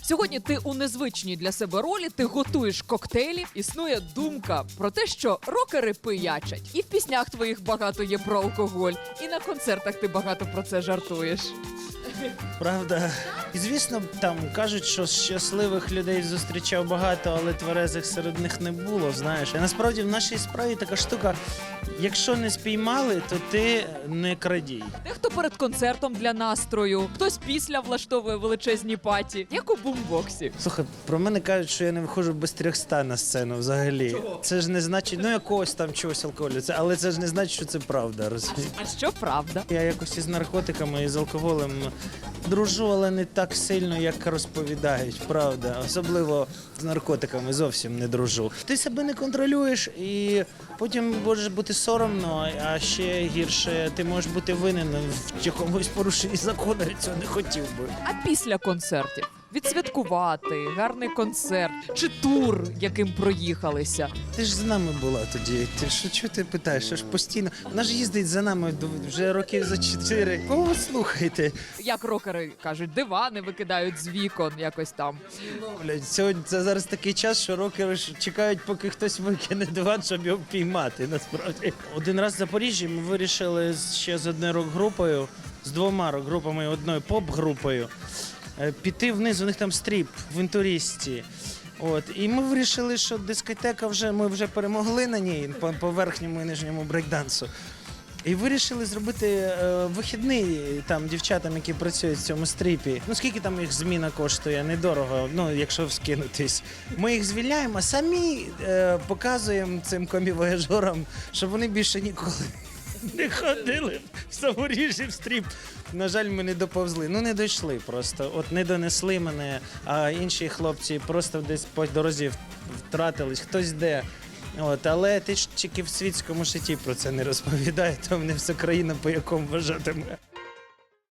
Сьогодні ти у незвичній для себе ролі, ти готуєш коктейлі. Існує думка про те, що рокери пиячать. І в піснях твоїх багато є про алкоголь, і на концертах ти багато про це жартуєш. Правда. І звісно, там кажуть, що щасливих людей зустрічав багато, але тверезих серед них не було. Знаєш, а насправді в нашій справі така штука. Якщо не спіймали, то ти не крадій. Дехто перед концертом для настрою, хтось після влаштовує величезні паті, як у бумбоксі. Слухай, про мене кажуть, що я не виходжу без 300 на сцену взагалі. Це ж не значить, ну якогось там чогось алкоголю. Це, але це ж не значить, що це правда. Розумієш? А що правда? Я якось із наркотиками і з алкоголем дружу, але не так сильно, як розповідають. Правда, особливо з наркотиками зовсім не дружу. Ти себе не контролюєш, і потім може бути соромно, а ще гірше, ти можеш бути винен в якомусь порушенні закону. Цього не хотів би. А після концертів відсвяткувати гарний концерт чи тур, яким проїхалися. Ти ж з нами була тоді. Ти що чого ти питаєш? Що ж постійно? Вона ж їздить за нами вже років за чотири. Кого ви слухаєте? Як рокери кажуть, дивани викидають з вікон, якось там. Блядь, сьогодні це зараз такий час, що рокери ж чекають, поки хтось викине диван, щоб його піймати. Насправді один раз в Запоріжжі ми вирішили ще з одною рок-групою, з двома рок-групами і одною поп-групою піти вниз. У них там стріп в інтуристі. От і ми вирішили, що дискотека вже ми вже перемогли на ній по, по верхньому і нижньому брейкдансу. І вирішили зробити е, вихідний там дівчатам, які працюють в цьому стріпі. Ну скільки там їх зміна коштує? Недорого, ну якщо скинутись. Ми їх звільняємо, а самі е, показуємо цим комівояжорам, щоб вони більше ніколи не ходили в Запоріжжі в стріп. На жаль, ми не доповзли. Ну не дійшли просто. От не донесли мене, а інші хлопці просто десь по дорозі втратились, хтось де. От, але ти ж тільки в світському житті про це не розповідає, то мене вся країна по якому вважатиме.